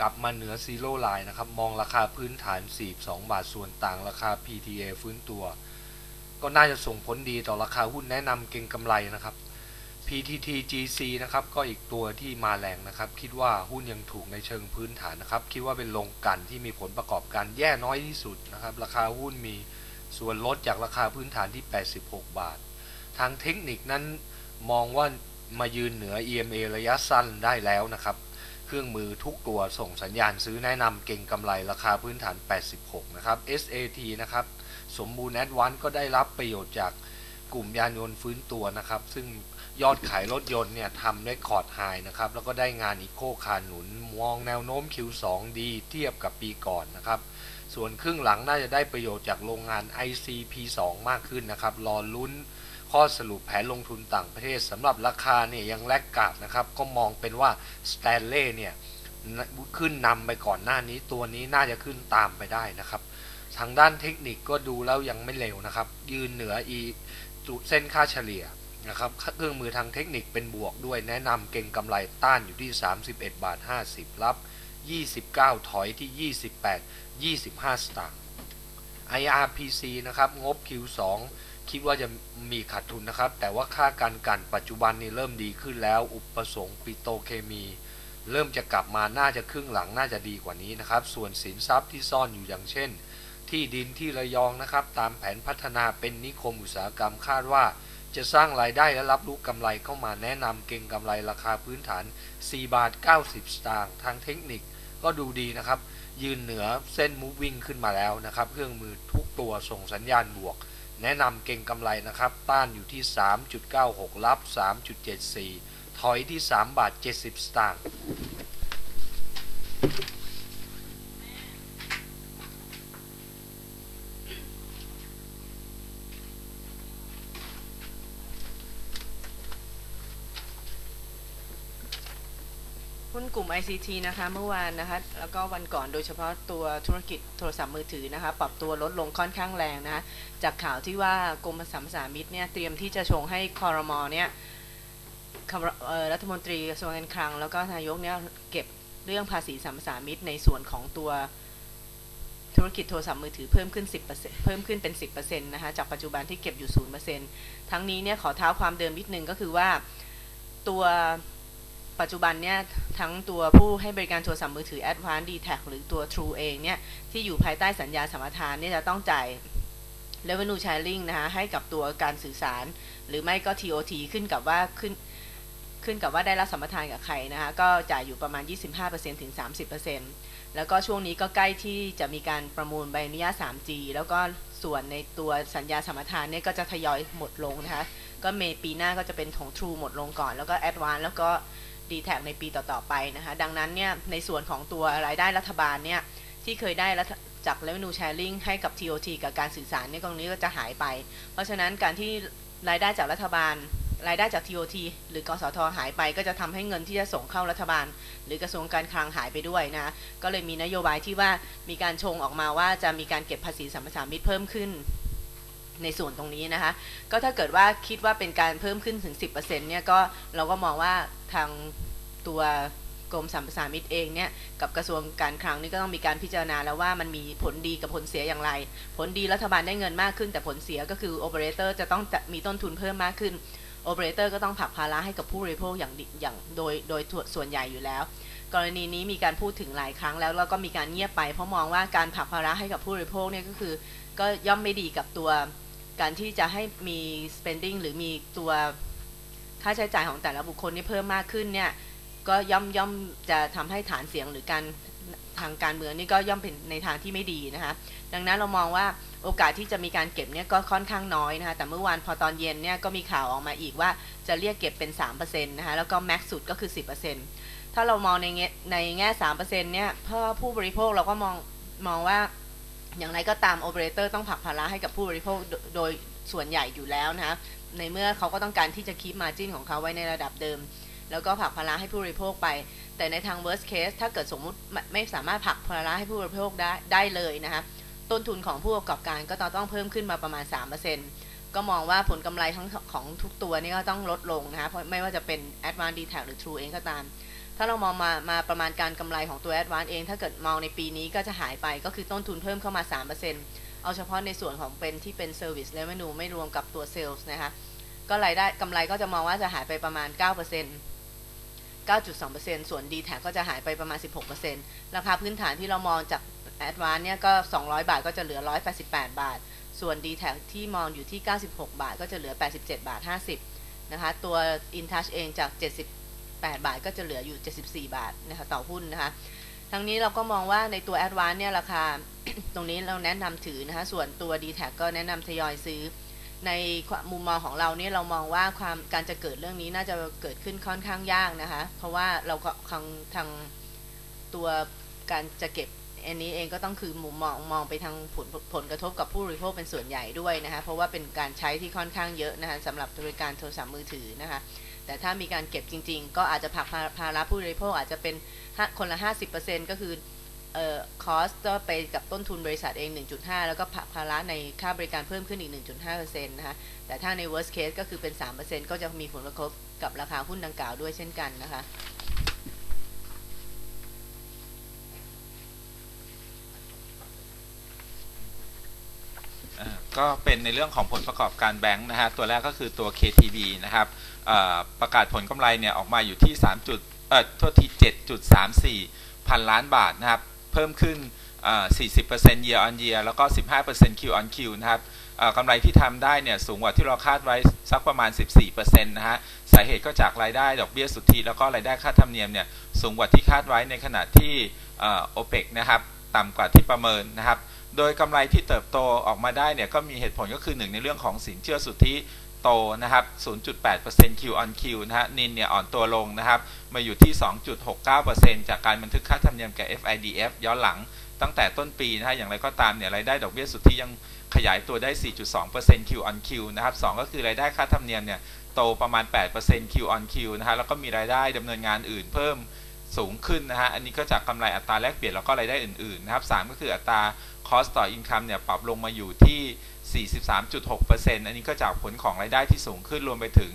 กลับมาเหนือซีโร่ไลน์นะครับ มองราคาพื้นฐาน 42 บาทส่วนต่างราคา PTA ฟื้นตัว ก็น่าจะส่งผลดีต่อราคาหุ้นแนะนำเก็งกำไรนะครับ PTT GC นะครับก็อีกตัวที่มาแรงนะครับ คิดว่าหุ้นยังถูกในเชิงพื้นฐานนะครับ คิดว่าเป็นลงกันที่มีผลประกอบการแย่น้อยที่สุดนะครับ ราคาหุ้นมีส่วนลดจากราคาพื้นฐานที่ 86 บาท ทางเทคนิคนั้นมองว่ามายืนเหนือ EMA ระยะสั้นได้แล้วนะครับ เครื่องมือทุกตัวส่งสัญญาณซื้อแนะนำเก่งกำไรราคาพื้นฐาน 86 นะครับ SAT นะครับ สมบูรณ์แอดวานก็ได้รับประโยชน์จากกลุ่มยานยนต์ฟื้นตัวนะครับ ซึ่งยอดขายรถยนต์เนี่ยทำได้คอร์ดไฮนะครับ แล้วก็ได้งานอีโคคาหนุนมองแนวโน้ม Q2 ดีเทียบกับปีก่อนนะครับ ส่วนครึ่งหลังน่าจะได้ประโยชน์จากโรงงาน ICP2 มากขึ้นนะครับ รอลุ้น ข้อสรุปแผนลงทุนต่างประเทศสำหรับราคาเนี่ยยังแลกกาดนะครับ ก็มองเป็นว่าสแตนเล่เนี่ยขึ้นนำไปก่อนหน้านี้ตัวนี้น่าจะขึ้นตามไปได้นะครับ ทางด้านเทคนิคก็ดูแล้วยังไม่เร็วนะครับ ยืนเหนืออีจุดเส้นค่าเฉลี่ยนะครับเครื่องมือทางเทคนิคเป็นบวกด้วยแนะนำเก่งกำไรต้านอยู่ที่ 31 บาท 50 รับ 29 ถอยที่ 28 25 สตางค์ IRPC นะครับ งบ Q2 คิดว่าจะมีขาดทุนนะครับ แต่ว่าค่าการกันปัจจุบันนี้เริ่มดีขึ้นแล้ว อุปสงค์ปิโตเคมี เริ่มจะกลับมาน่าจะครึ่งหลังน่าจะดีกว่านี้นะครับ ส่วนสินทรัพย์ที่ซ่อนอยู่อย่างเช่น ที่ดินที่ระยองนะครับ ตามแผนพัฒนาเป็นนิคมอุตสาหกรรมคาดว่า จะสร้างรายได้และรับรู้กำไรเข้ามาแนะนำเก่งกำไรราคาพื้นฐาน 4 บาท 90 สตางค์ทางเทคนิคก็ดูดีนะครับ ยืนเหนือเส้น moving ขึ้นมาแล้วนะครับ เครื่องมือทุกตัวส่งสัญญาณบวก แนะนำเก่งกำไรนะครับ ต้านอยู่ที่ 3.96 รับ 3.74 ถอยที่ 3 บาท 70 สตางค์หุ้นกลุ่ม ICT นะคะเมื่อวานนะคะแล้วก็วันก่อนโดยเฉพาะตัวธุรกิจโทรศัพท์มือถือนะคะปรับตัวลดลงค่อนข้างแรงนะคะจากข่าวที่ว่ากรมสรรพสามิตเนี่ยเตรียมที่จะชงให้คอรมอเนี่ยรัฐมนตรีกระทรวงการคลัง แล้วก็นายกเนี่ยเก็บเรื่องภาษีสัมปทามิตในส่วนของตัวธุรกิจโทรศัพท์มือถือเพิ่มขึ้น 10%เพิ่มขึ้นเป็น 10%นะคะจากปัจจุบันที่เก็บอยู่ 0%ทั้งนี้เนี่ยขอเท้าความเดิมนิดนึงก็คือว่าตัว ปัจจุบันเนี่ยทั้งตัวผู้ให้บริการโทรศัพท์มือถือ Advanced d t a c หรือตัว True เองเนี่ยที่อยู่ภายใต้สัญญาสัมปทานเนี่ยจะต้องจ่าย revenue sharing นะคะให้กับตัวการสื่อสาร หรือไม่ก็ TOT ขึ้นกับว่าขึ้นขึ้นกับว่าได้รับสัมปทานกับใครนะคะก็จ่ายอยู่ประมาณ 25%ถึง 30%แล้วก็ช่วงนี้ก็ใกล้ที่จะมีการประมูลใบอนุญาต 3G แล้วก็ส่วนในตัวสัญญาสัมปทานเนี่ยก็จะทยอยหมดลงนะคะก็เมปีหน้าก็จะเป็นของ True หมดลงก่อน แล้วก็ Advance แล้วก็ d t แทในปีต่อๆไปนะคะ ดังนั้นเนี่ยในส่วนของตัวรายได้รัฐบาลเนี่ยที่เคยได้จาก revenue sharing ให้กับ TOT กับการสื่อสารเนี่ยตรงนี้ก็จะหายไป เพราะฉะนั้นการที่รายได้จากรัฐบาล รายได้จาก TOT หรือกสทหายไป ก็จะทำให้เงินที่จะส่งเข้ารัฐบาล หรือกระทรวงการคลังหายไปด้วยนะ ก็เลยมีนโยบายที่ว่ามีการชงออกมาว่าจะมีการเก็บภาษีสัมปทานมิตรเพิ่มขึ้น ในส่วนตรงนี้นะคะ ก็ถ้าเกิดว่าคิดว่าเป็นการเพิ่มขึ้นถึง 10%เนี่ยก็เราก็มองว่าทางตัวกรมสรรพสามิตเองเนี่ยกับกระทรวงการคลังนี่ก็ต้องมีการพิจารณาแล้วว่ามันมีผลดีกับผลเสียอย่างไร ผลดีรัฐบาลได้เงินมากขึ้น แต่ผลเสียก็คือโอเปอเรเตอร์จะต้องมีต้นทุนเพิ่มมากขึ้นโอเปอเรเตอร์ก็ต้องผักภาระให้กับผู้บริโภคอย่างอย่างโดยโดยส่วนใหญ่อยู่แล้ว กรณีนี้มีการพูดถึงหลายครั้งแล้วแล้วก็มีการเงียบไปเพราะมองว่าการผักภาระให้กับผู้บริโภคเนี่ยก็คือ ก็ย่อมไม่ดีกับตัว การที่จะให้มี spending หรือมีตัวค่าใช้จ่ายของแต่ละบุคคลนี่เพิ่มมากขึ้นเนี่ยก็ย่อมย่อมจะทำให้ฐานเสียงหรือการทางการเมืองนี่ก็ย่อมเป็นในทางที่ไม่ดีนะคะดังนั้นเรามองว่าโอกาสที่จะมีการเก็บเนี่ยก็ค่อนข้างน้อยนะคะแต่เมื่อวานพอตอนเย็นเนี่ยก็มีข่าวออกมาอีกว่าจะเรียกเก็บเป็น3%นะคะแล้วก็แม็กซ์สุดก็คือ 10%ถ้าเรามองในในแง่3%เนี่ยเพื่อผู้บริโภคเราก็มองมองว่า อย่างไรก็ตามโอเปอเรเตอร์ต้องผักภาระให้กับผู้บริโภคโดยส่วนใหญ่อยู่แล้วนะคะในเมื่อเขาก็ต้องการที่จะคีปมาจิ้นของเขาไว้ในระดับเดิม แล้วก็ผักภาระให้ผู้บริโภคไป แต่ในทาง worst case ถ้าเกิดสมมุติไม่สามารถผักภาระให้ผู้บริโภคได้ได้เลยนะคะต้นทุนของผู้ประกอบการก็ต้องเพิ่มขึ้นมาประมาณ 3%ก็มองว่าผลกำไรทั้งของทุกตัวนี่ก็ต้องลดลงนะคะไม่ว่าจะเป็น Advanced d t a c หรือ True เองก็ตาม ถ้าเรามองมามาประมาณการกำไรของตัว Advance เอง ถ้าเกิดมองในปีนี้ก็จะหายไปก็คือต้นทุนเพิ่มเข้ามา 3%เอาเฉพาะในส่วนของเป็นที่เป็น Service Revenue ไม่รวมกับตัว Sales นะคะก็รายได้กำไรก็จะมองว่าจะหายไปประมาณ 9% 9.2%ส่วน d t แทก็จะหายไปประมาณ 16%ราคาพื้นฐานที่เรามองจาก Advance เนี่ยก็ 200 บาทก็จะเหลือ 188 บาท ส่วน d t แทที่มองอยู่ที่ 96 บาทก็จะเหลือ 87 บาท 50 นะคะ ตัว InTouch เองจาก 70 8 บาท ก็จะเหลืออยู่ 74 บาทนะคะต่อหุ้นนะคะทั้งนี้เราก็มองว่าในตัว Advance เนี่ยราคาตรงนี้เราแนะนำถือนะคะส่วนตัว d t แทก็แนะนำทยอยซื้อ ในมุมมองของเราเนี่ยเรามองว่าความการจะเกิดเรื่องนี้น่าจะเกิดขึ้นค่อนข้างยากนะคะ เพราะว่าเราก็ทางทางตัวการจะเก็บอันนี้เองก็ต้องคือมุมมองมองไปทางผลผลกระทบกับผู้บริโภคเป็นส่วนใหญ่ด้วยนะคะ เพราะว่าเป็นการใช้ที่ค่อนข้างเยอะนะคะสำหรับบริการโทรศัพท์มือถือนะคะ แต่ถ้ามีการเก็บจริง ๆ ก็อาจจะผักภาระผู้บริโภคอาจจะเป็นคนละ 50%ก็คือเอ่อคอสก็ไปกับต้นทุนบริษัทเอง 1.5 แล้วก็ผักภาระในค่าบริการเพิ่มขึ้นอีก 1.5%นะคะแต่ถ้าใน worst case ก็คือเป็น 3%ก็จะมีผลกระทบกับราคาหุ้นดังกล่าวด้วยเช่นกันนะคะ ก็เป็นในเรื่องของผลประกอบการแบงค์นะฮะตัวแรกก็คือตัว KTB นะครับประกาศผลกำไรเนี่ยออกมาอยู่ที่3จุดเอ่อโทษที7.34 พันล้านบาทนะครับ เพิ่มขึ้น 40% year on year แล้วก็ 15% Q on Q นะครับกำไรที่ทำได้เนี่ยสูงกว่าที่เราคาดไว้สักประมาณ 14%นะฮะสาเหตุก็จากรายได้ดอกเบี้ยสุทธิ แล้วก็รายได้ค่าธรรมเนียมเนี่ยสูงกว่าที่คาดไว้ในขณะที่โอเปกนะครับต่ำกว่าที่ประเมินนะครับ โดยกำไรที่เติบโตออกมาได้เนี่ยก็มีเหตุผลก็คือหนึ่งในเรื่องของสินเชื่อสุทธิโตนะครับ 0.8% Q on Q นะฮะ นินเนี่ยอ่อนตัวลงนะครับ มาอยู่ที่ 2.69%จากการบันทึกค่าธรรมเนียมแก่ FIDF ย้อนหลังตั้งแต่ต้นปีนะฮะ อย่างไรก็ตามเนี่ยรายได้ดอกเบี้ยสุทธิยังขยายตัวได้ 4.2% Q on Q นะครับ2ก็คือรายได้ค่าธรรมเนียมเนี่ยโตประมาณ 8% Q on Q นะฮะ แล้วก็มีรายได้ดำเนินงานอื่นเพิ่มสูงขึ้นนะฮะ อันนี้ก็จากกำไรอัตราแลกเปลี่ยนแล้วก็รายได้อื่นๆนะครับ3ก็คืออัตรา cost ต่อ income เนี่ยปรับลงมาอยู่ที่ 43.6%อันนี้ก็จากผลของรายได้ที่สูงขึ้นรวมไปถึง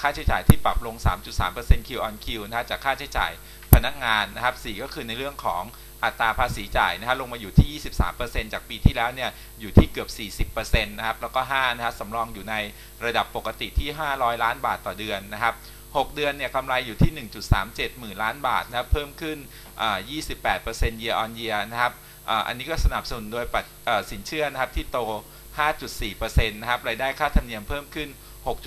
ค่าใช้จ่ายที่ปรับลง 3.3% Q on Q นะฮะจากค่าใช้จ่ายพนักงานนะครับ4ก็คือในเรื่องของอัตราภาษีจ่ายนะฮะลงมาอยู่ที่ 23%จากปีที่แล้วเนี่ยอยู่ที่เกือบ 40%นะครับแล้วก็5นะฮะสำรองอยู่ในระดับปกติที่ 500 ล้านบาทต่อเดือนนะครับ6เดือนเนี่ยกำไรอยู่ที่ 1.37 หมื่นล้านบาทนะครับเพิ่มขึ้น 28% year on year นะครับ อันนี้ก็สนับสนุนโดยสินเชื่อนะครับที่โต 5.4%นะครับรายได้ค่าธรรมเนียมเพิ่มขึ้น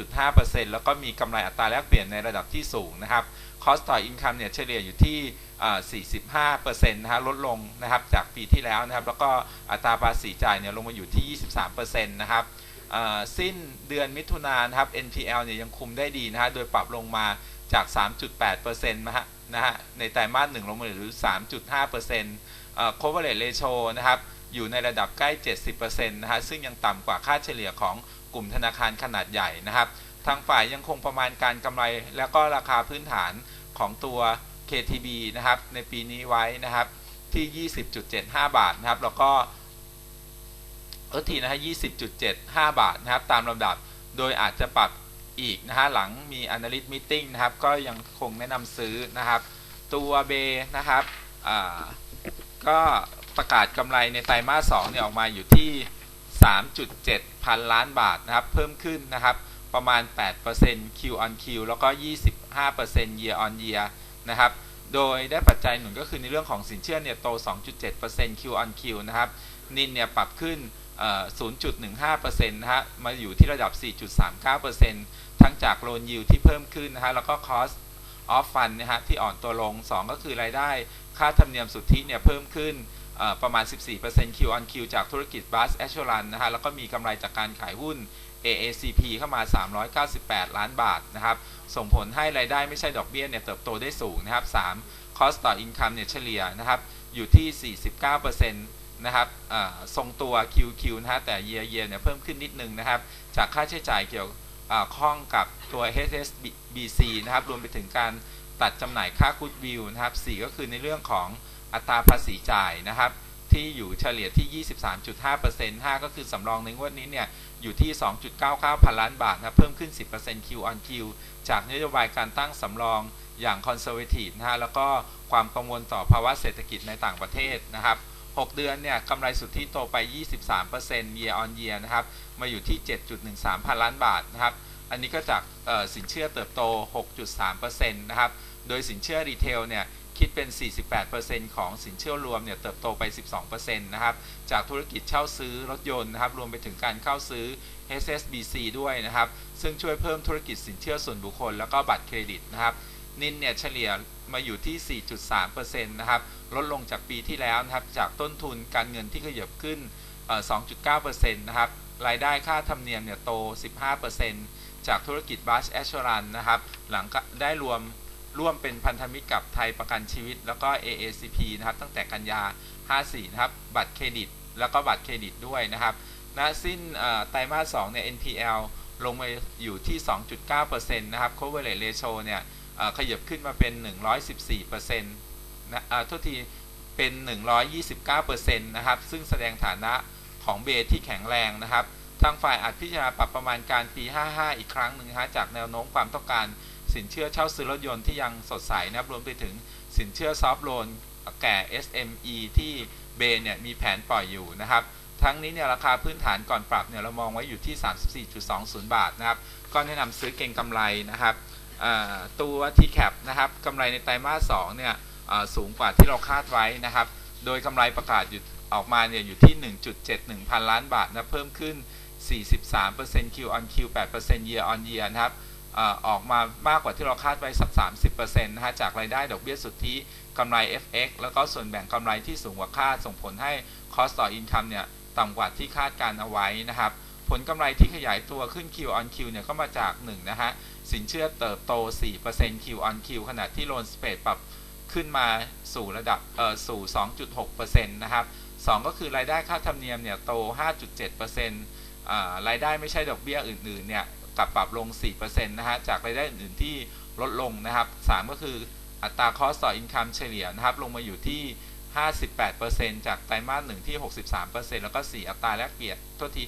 6.5%แล้วก็มีกำไรอัตราแลกเปลี่ยนในระดับที่สูงนะครับ cost ต่อ income เนี่ยเฉลี่ยอยู่ที่ 45%นะฮะลดลงนะครับจากปีที่แล้วนะครับ แล้วก็อัตราภาษีจ่ายเนี่ยลงมาอยู่ที่ 23%นะครับสิ้นเดือนมิถุนายนครับ NPL เนี่ยยังคุมได้ดีนะฮะ โดยปรับลงมาจาก 3.8%นะฮะนะฮะในไตรมาสหนึ่งลงมาหรือ3.5% coverage ratio นะครับอยู่ในระดับใกล้ 70%นะฮะซึ่งยังต่ำกว่าค่าเฉลี่ยของกลุ่มธนาคารขนาดใหญ่นะครับ ทางฝ่ายยังคงประมาณการกำไร แล้วก็ราคาพื้นฐานของตัว KTB นะครับ ในปีนี้ไว้นะครับที่ 20.75 บาทนะครับ แล้วก็เออทีนะฮะ20.75 บาทนะครับ ตามลำดับโดยอาจจะปรับอีกนะฮะหลังมี Analyst Meeting นะครับ ก็ยังคงแนะนำซื้อนะครับ ตัวเบนะครับอ่า ก็ประกาศกำไรในไตรมาส2เนี่ยออกมาอยู่ที่ 3.7 พันล้านบาทนะครับ เพิ่มขึ้นนะครับ ประมาณ 8% Q on Q แล้วก็ 25% year on year นะครับ โดยได้ปัจจัยหนุนก็คือในเรื่องของสินเชื่อเนี่ยโต 2.7% Q on Q นะครับ นินเนี่ยปรับขึ้น 0.15%นะฮะ มาอยู่ที่ระดับ 4.39%ทั้งจากโลนยิวที่เพิ่มขึ้นนะฮะ แล้วก็คอส cost of fund นะฮะที่อ่อนตัวลง 2 ก็คือรายได้ค่าธรรมเนียมสุทธิเนี่ยเพิ่มขึ้นประมาณ 14% Q on Q จากธุรกิจ Bus Assurance นะฮะแล้วก็มีกำไรจากการขายหุ้น AACP เข้ามา 398 ล้านบาทนะครับ ส่งผลให้รายได้ไม่ใช่ดอกเบี้ยเนี่ยเติบโตได้สูงนะครับ 3 cost ต่อ income เนี่ยเฉลี่ยนะครับอยู่ที่ 49%นะครับทรงตัว QQ นะฮะแต่ year year เนี่ยเพิ่มขึ้นนิดนึงนะครับ จากค่าใช้จ่ายเกี่ยว ข้องกับตัว HSBC นะครับ รวมไปถึงการตัดจำหน่ายค่า goodwill นะครับ 4 ก็คือในเรื่องของอัตราภาษีจ่ายนะครับ ที่อยู่เฉลี่ยที่ 23.5% 5 ก็คือสำรองในงวดนี้เนี่ย อยู่ที่ 2.99 พันล้านบาทนะเพิ่มขึ้น 10% Q on Q จากนโยบายการตั้งสำรองอย่างคอนเซอร์เวทีฟนะฮะแล้วก็ความกังวลต่อภาวะเศรษฐกิจในต่างประเทศนะครับ 6 เดือนเนี่ยกำไรสุทธิโตไป 23% year on year นะครับ มาอยู่ที่ 7.13 พันล้านบาทนะครับ อันนี้ก็จากสินเชื่อเติบโต 6.3%นะครับ โดยสินเชื่อรีเทลเนี่ยคิดเป็น 48%ของสินเชื่อรวมเนี่ยเติบโตไป 12%นะครับ จากธุรกิจเช่าซื้อรถยนต์นะครับ รวมไปถึงการเข้าซื้อ HSBC ด้วยนะครับ ซึ่งช่วยเพิ่มธุรกิจสินเชื่อส่วนบุคคล แล้วก็บัตรเครดิตนะครับ นินเนี่ยเฉลี่ยมาอยู่ที่ 4.3%นะครับ ลดลงจากปีที่แล้วนะครับ จากต้นทุนการเงินที่ขยับขึ้น 2.9%นะครับ รายได้ค่าธรรมเนียมเนี่ยโต 15%จากธุรกิจบัสแอชชรันนะครับ หลังได้รวมร่วมเป็นพันธมิตรกับไทยประกันชีวิต แล้วก็ AACP นะครับ ตั้งแต่กันยา 54 นะครับ บัตรเครดิต แล้วก็บัตรเครดิตด้วยนะครับณสิ้นไตรมาส 2 เนี่ย NPL ลงมาอยู่ที่ 2.9%นะครับ coverage ratio เนี่ยขยับขึ้นมาเป็น 114%นะโทษทีเป็น 129%นะครับ ซึ่งแสดงฐานะ ของเบสที่แข็งแรงนะครับ ทางฝ่ายอาจพิจารณาปรับประมาณการปี 55 อีกครั้งหนึ่งนะจากแนวโน้มความต้องการสินเชื่อเช่าซื้อรถยนต์ที่ยังสดใสนะครับรวมไปถึงสินเชื่อซอฟท์โลนแก่ SME ที่เบเนี่ยมีแผนปล่อยอยู่นะครับ ทั้งนี้เนี่ยราคาพื้นฐานก่อนปรับเนี่ยเรามองไว้อยู่ที่ 34.20 บาทนะครับ ก็แนะนำซื้อเก่งกำไรนะครับตัว TCAP นะครับกำไรในไตรมาส2เนี่ยสูงกว่าที่เราคาดไว้นะครับ โดยกำไรประกาศอยู่ ออกมาเนี่ยอยู่ที่ 1.71 พันล้านบาทนะเพิ่มขึ้น 43% Q on Q 8% year on year นะครับออกมามากกว่าที่เราคาดไว้สัก 30%นะฮะจากรายได้ดอกเบี้ยสุทธิกำไร FX แล้วก็ส่วนแบ่งกำไรที่สูงกว่าคาดส่งผลให้ cost ต่อ income เนี่ยต่ำกว่าที่คาดการเอาไว้นะครับ ผลกำไรที่ขยายตัวขึ้น Q on Q เนี่ยก็มาจาก 1 นะฮะ สินเชื่อเติบโต 4% Q on Q ขณะที่ loan spread ปรับขึ้นมาสู่ระดับเอ่อสู่ 2.6%นะครับ 2 ก็คือรายได้ค่าธรรมเนียมเนี่ยโต 5.7%รายได้ไม่ใช่ดอกเบี้ยอื่นๆเนี่ยกลับปรับลง 4%นะฮะจากรายได้อื่นที่ลดลงนะครับ 3 ก็คืออัตราคอสต่ออินคัมเฉลี่ยนะครับลงมาอยู่ที่ 58%จากไตรมาสหนึ่งที่ 63%แล้วก็ 4 อัตราแลกเปลี่ยนโทษที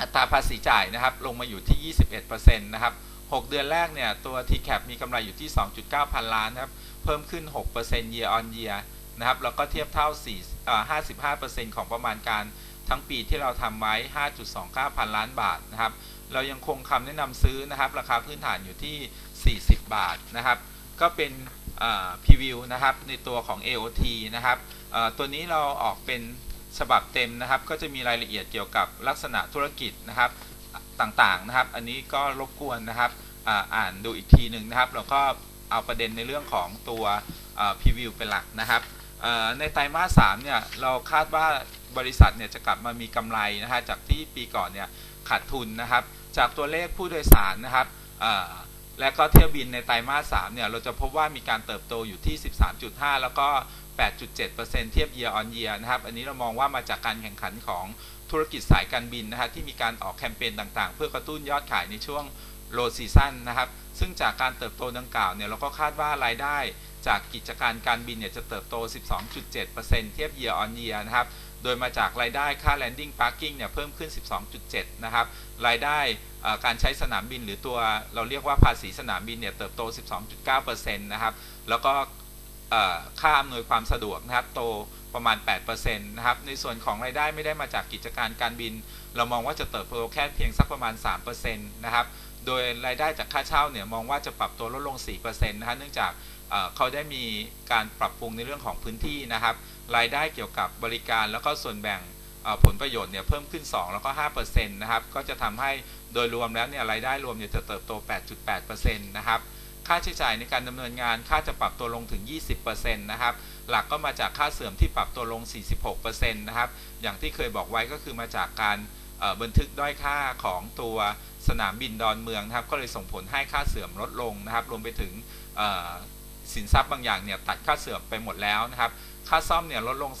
อัตราภาษีจ่ายนะครับลงมาอยู่ที่ 21%นะครับ 6 เดือนแรกเนี่ยตัว TCAP มีกำไรอยู่ที่ 2.9 พันล้านนะครับ เพิ่มขึ้น 6% year on year นะครับแล้วก็เทียบเท่า4 55%ของประมาณการทั้งปีที่เราทำไว้ 5.29 พันล้านบาทนะครับ เรายังคงคำแนะนำซื้อนะครับ ราคาพื้นฐานอยู่ที่ 40 บาทนะครับ ก็เป็นพรีวิวนะครับในตัวของ AOT นะครับตัวนี้เราออกเป็นฉบับเต็มนะครับ ก็จะมีรายละเอียดเกี่ยวกับลักษณะธุรกิจนะครับต่างๆนะครับ อันนี้ก็รบกวนนะครับอ่านดูอีกทีหนึ่งนะครับ แล้วก็เอาประเด็นในเรื่องของตัวพรีวิวเป็นหลักนะครับ ในไตรมาส3เนี่ยเราคาดว่าบริษัทเนี่ยจะกลับมามีกำไรนะฮะจากที่ปีก่อนเนี่ยขาดทุนนะครับ จากตัวเลขผู้โดยสารนะครับและก็เที่ยวบินในไตรมาส3เนี่ยเราจะพบว่ามีการเติบโตอยู่ที่ 13.5 แล้วก็ 8.7%เทียบ year on year นะครับ อันนี้เรามองว่ามาจากการแข่งขันของธุรกิจสายการบินนะฮะที่มีการออกแคมเปญต่างๆ เพื่อกระตุ้นยอดขายในช่วง low season นะครับ ซึ่งจากการเติบโตดังกล่าวเนี่ยเราก็คาดว่ารายได้ จากกิจการการบินเนี่ยจะเติบโต 12.7%เทียบ year on year นะครับ โดยมาจากรายได้ค่า landing parking เนี่ยเพิ่มขึ้น 12.7 นะครับ รายได้การใช้สนามบินหรือตัวเราเรียกว่าภาษีสนามบินเนี่ยเติบโต 12.9%นะครับ แล้วก็ค่าอำนวยความสะดวกนะครับโตประมาณ 8%นะครับ ในส่วนของรายได้ไม่ได้มาจากกิจการการบิน เรามองว่าจะเติบโตแค่เพียงสักประมาณ 3%นะครับ โดยรายได้จากค่าเช่าเนี่ยมองว่าจะปรับตัวลดลง 4%นะฮะเนื่องจาก เขาได้มีการปรับปรุงในเรื่องของพื้นที่นะครับ รายได้เกี่ยวกับบริการแล้วก็ส่วนแบ่งผลประโยชน์เนี่ยเพิ่มขึ้น 2 แล้วก็5%นะครับ ก็จะทำให้โดยรวมแล้วเนี่ยรายได้รวมเนี่ยจะเติบโต 8.8%นะครับ ค่าใช้จ่ายในการดำเนินงานค่าจะปรับตัวลงถึง 20%นะครับ หลักก็มาจากค่าเสื่อมที่ปรับตัวลง 46%นะครับ อย่างที่เคยบอกไว้ก็คือมาจากการบันทึกด้อยค่าของตัวสนามบินดอนเมืองนะครับ ก็เลยส่งผลให้ค่าเสื่อมลดลงนะครับ รวมไปถึง สินทรัพย์บางอย่างเนี่ยตัดค่าเสื่อมไปหมดแล้วนะครับ ค่าซ่อมเนี่ยลดลง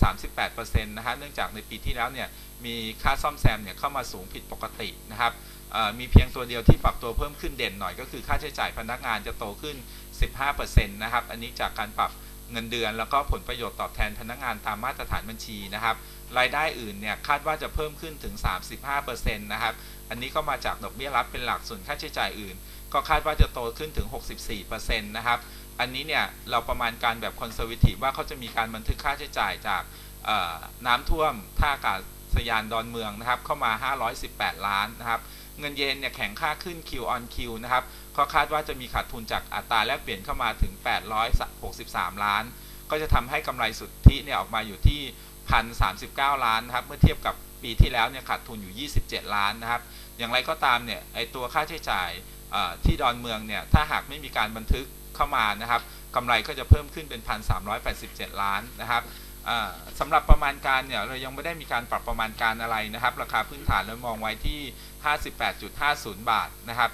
38%นะฮะเนื่องจากในปีที่แล้วเนี่ยมีค่าซ่อมแซมเนี่ยเข้ามาสูงผิดปกตินะครับมีเพียงตัวเดียวที่ปรับตัวเพิ่มขึ้นเด่นหน่อยก็คือค่าใช้จ่ายพนักงานจะโตขึ้น 15%นะครับ อันนี้จากการปรับเงินเดือน แล้วก็ผลประโยชน์ตอบแทนพนักงานตามมาตรฐานบัญชีนะครับ รายได้อื่นเนี่ยคาดว่าจะเพิ่มขึ้นถึง 35%นะครับ อันนี้ก็มาจากดอกเบี้ยรับเป็นหลักส่วนค่าใช้จ่ายอื่น ก็คาดว่าจะโตขึ้นถึง 64%นะครับ อันนี้เนี่ยเราประมาณการแบบคอนเซอร์วทีฟว่าเขาจะมีการบันทึกค่าใช้จ่ายจากน้ำท่วมท่าอากาศยานดอนเมืองนะครับ เข้ามา 518 ล้านนะครับ เงินเยนเนี่ยแข็งค่าขึ้น Q on Q นะครับก็คาดว่าจะมีขาดทุนจากอัตราแลกเปลี่ยนเข้ามาถึง 863 ล้าน ก็จะทำให้กำไรสุทธิเนี่ยออกมาอยู่ที่ 1,039 ล้านนะครับ เมื่อเทียบกับปีที่แล้วเนี่ยขาดทุนอยู่ 27 ล้านนะครับ อย่างไรก็ตามเนี่ยไอตัวค่าใช้จ่ายที่ดอนเมืองเนี่ยถ้าหากไม่มีการบันทึก เข้ามานะครับกำไรก็จะเพิ่มขึ้นเป็น 1,387 ล้านนะครับสำหรับประมาณการเนี่ยเรายังไม่ได้มีการปรับประมาณการอะไรนะครับ ราคาพื้นฐานเรามองไว้ที่ 58.50 บาทนะครับ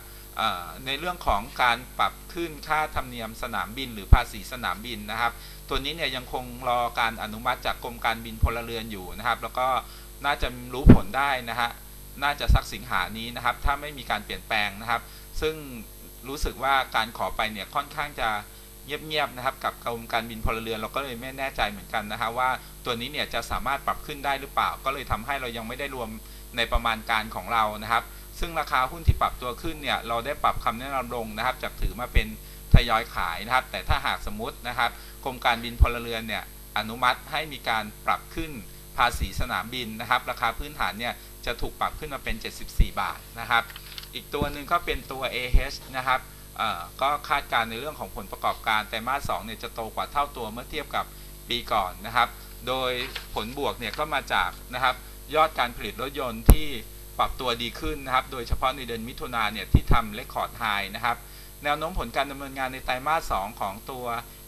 ในเรื่องของการปรับขึ้นค่าธรรมเนียมสนามบิน หรือภาษีสนามบินนะครับ ตัวนี้เนี่ยยังคงรอการอนุมัติจากกรมการบินพลเรือนอยู่นะครับ แล้วก็น่าจะรู้ผลได้นะฮะน่าจะสักสิงหานี้นะครับ ถ้าไม่มีการเปลี่ยนแปลงนะครับ ซึ่ง รู้สึกว่าการขอไปเนี่ยค่อนข้างจะเงียบๆนะครับ กับกรมการบินพลเรือนเราก็เลยไม่แน่ใจเหมือนกันนะฮะว่าตัวนี้เนี่ยจะสามารถปรับขึ้นได้หรือเปล่า ก็เลยทำให้เรายังไม่ได้รวมในประมาณการของเรานะครับ ซึ่งราคาหุ้นที่ปรับตัวขึ้นเนี่ยเราได้ปรับคำแนะนำลงนะครับ จากถือมาเป็นทยอยขายนะครับ แต่ถ้าหากสมมตินะครับกรมการบินพลเรือนเนี่ยอนุมัติให้มีการปรับขึ้นภาษีสนามบินนะครับ ราคาพื้นฐานเนี่ยจะถูกปรับขึ้นมาเป็น 74 บาทนะครับ อีกตัวหนึ่งก็เป็นตัว AH นะครับก็คาดการณ์ในเรื่องของผลประกอบการไตรมาส2เนี่ยจะโตกว่าเท่าตัวเมื่อเทียบกับปีก่อนนะครับ โดยผลบวกเนี่ยก็มาจากนะครับยอดการผลิตรถยนต์ที่ปรับตัวดีขึ้นนะครับ โดยเฉพาะในเดือนมิถุนาเนี่ยที่ทำเลคคอร์ดไฮนะครับ แนวโน้มผลการดำเนินงานในไตรมาส 2 ของตัว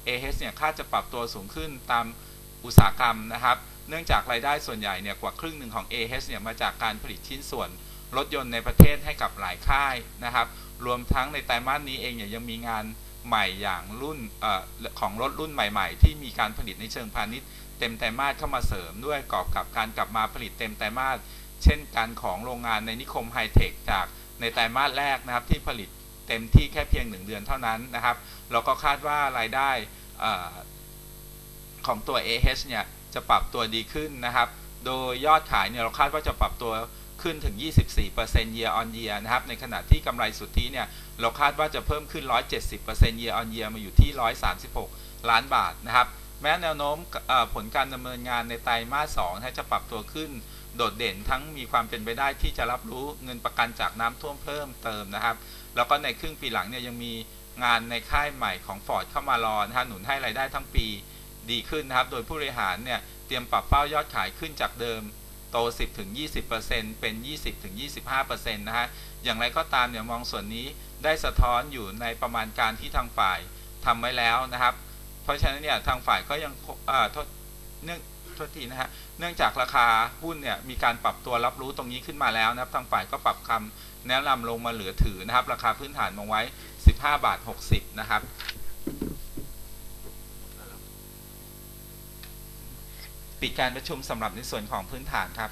AH เนี่ยคาดจะปรับตัวสูงขึ้นตามอุตสาหกรรมนะครับ เนื่องจากรายได้ส่วนใหญ่เนี่ยกว่าครึ่งหนึ่งของ AH เนี่ยมาจากการผลิตชิ้นส่วน รถยนต์ในประเทศให้กับหลายค่ายนะครับ รวมทั้งในไตรมาสนี้เองเนี่ยยังมีงานใหม่อย่างรุ่นออของรถรุ่นใหม่ ๆ ที่มีการผลิตในเชิงพาณิชย์เต็มไตรมาสเข้ามาเสริมด้วยกอบกับการกลับมาผลิตเต็มไตรมาสเช่นการของโรงงานในนิคมไฮเทคจากในไตรมาสแรกนะครับที่ผลิตเต็มที่แค่เพียง 1 เดือนเท่านั้นนะครับเราก็คาดว่ารายได้อของตัว AH เนี่ยจะปรับตัวดีขึ้นนะครับ โดยยอดขายเนี่ยเราคาดว่าจะปรับตัว ขึ้นถึง 24% year on year นะครับ ในขณะที่กำไรสุทธิเนี่ย เราคาดว่าจะเพิ่มขึ้น 170% year on year มาอยู่ที่ 136 ล้านบาทนะครับ แม้แนวโน้มผลการดำเนินงานในไตรมาส2นะจะปรับตัวขึ้นโดดเด่นทั้งมีความเป็นไปได้ที่จะรับรู้เงินประกันจากน้ำท่วมเพิ่มเติมนะครับ แล้วก็ในครึ่งปีหลังเนี่ยยังมีงานในค่ายใหม่ของ Ford เข้ามารอนะฮะหนุนให้รายได้ทั้งปีดีขึ้นนะครับ โดยผู้บริหารเนี่ยเตรียมปรับเป้ายอดขายขึ้นจากเดิม โต 10ถึง20%เป็น 20ถึง25%นะฮะ อย่างไรก็ตามเนี่ยมองส่วนนี้ได้สะท้อนอยู่ในประมาณการที่ทางฝ่ายทำไว้แล้วนะครับ เพราะฉะนั้นเนี่ยทางฝ่ายก็ยังเอ่อทษเนื่องโทษทีนะฮะ เนื่องจากราคาหุ้นเนี่ยมีการปรับตัวรับรู้ตรงนี้ขึ้นมาแล้วนะครับ ทางฝ่ายก็ปรับคำแนะนำลงมาเหลือถือนะครับ ราคาพื้นฐานมองไว้ 15 บาท 60 นะครับ ปิดการประชุมสำหรับในส่วนของพื้นฐานครับ